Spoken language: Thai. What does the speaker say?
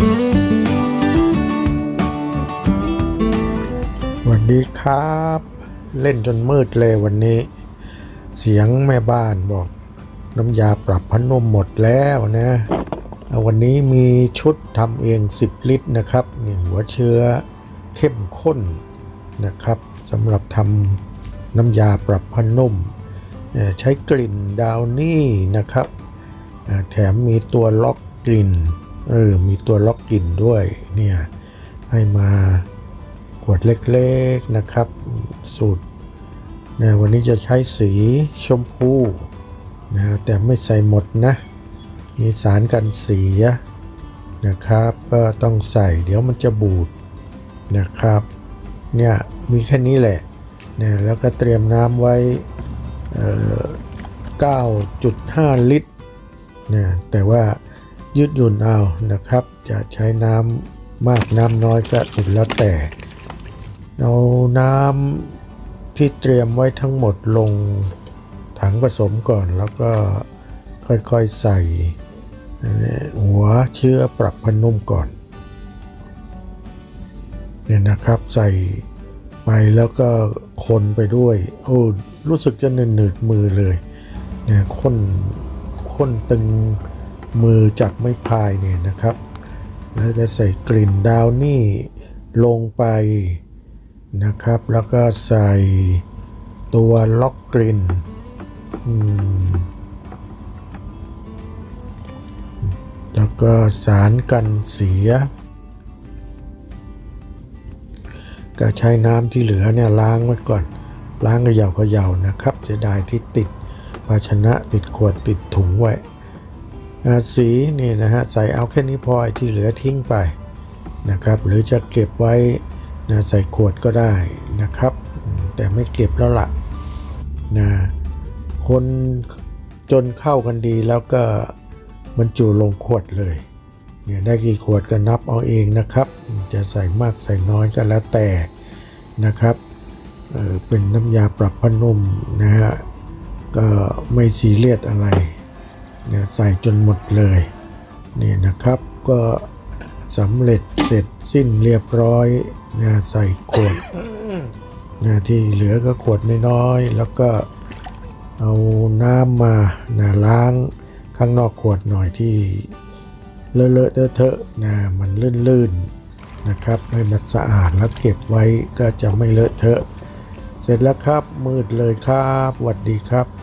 สวัสดีครับ เล่นจนมืดเลยวันนี้ เสียงแม่บ้านบอก น้ำยาปรับพันนมหมดแล้วนะ วันนี้มีชุดทำเอง 10 ลิตรนะครับนี่หัวเชื้อเข้มข้นนะครับสำหรับทำน้ำยาปรับพันนุ่มใช้กลิ่นดาวนี่นะครับ แถมมีตัวล็อกกลิ่น เออมีตัวล็อกกลิ่นด้วยเนี่ยให้มาขวดเล็กๆนะครับ สูตรนะวันนี้จะใช้สีชมพูนะแต่ไม่ใส่หมดนะ มีสารกันเสียนะครับ ก็ต้องใส่เดี๋ยวมันจะบูดนะครับเนี่ยมีแค่นี้แหละนะแล้วก็เตรียมน้ำไว้เอ่อ9.5 ลิตรนะแต่ว่า ยืดหยุ่นเอานะครับ จะใช้น้ำมากน้ำน้อยก็สุดแล้วแต่เอาน้ำที่เตรียมไว้ทั้งหมดลงถังผสมก่อนแล้วก็ค่อยๆใส่หัวเชื้อปรับพนุ่มก่อนเนี่ยนะครับใส่ไปแล้วก็คนไปด้วยโอ้รู้สึกจะหนืดๆมือเลยเนี่ยค้นค้นตึง มือจับไม่พายเนี่ยนะครับ แล้วจะใส่กลิ่นดาวนี่ลงไปนะครับ แล้วก็ใส่ตัวล็อกกรินแล้วก็สารกันเสีย ก็ใช้น้ำที่เหลือเนี่ยล้างไว้ก่อน ล้างเขย่าเขย่านะครับเสียดายที่ติดภาชนะติดขวดติดถุงไว้ สีนี่นะฮะใส่เอาแค่นี้พอที่เหลือทิ้งไปนะครับหรือจะเก็บไว้นะใส่ขวดก็ได้นะครับ แต่ไม่เก็บแล้วละ่ะนะคนจนเข้ากันดีแล้วก็บรรจุลงขวดเลยเนี่ยได้กี่ขวดก็นับเอาเองนะครับ จะใส่มากใส่น้อยก็แล้วแต่นะครับเออเป็นน้ำยาปรับผ้านุ่มนะฮะก็ไม่ซีเรียสอะไร เนี่ยใส่จนหมดเลยนี่นะครับก็สำเร็จเสร็จสิ้นเรียบร้อยนะใส่ขวดนะที่เหลือก็ขวดน้อยๆแล้วก็เอาน้ำมานะล้างข้างนอกขวดหน่อยที่เลอะเลอะเทอะๆนะมันลื่นๆนะครับให้มันสะอาดแล้วเก็บไว้ก็จะไม่เลอะเทอะ เสร็จแล้วครับมืดเลยครับสวัสดีครับ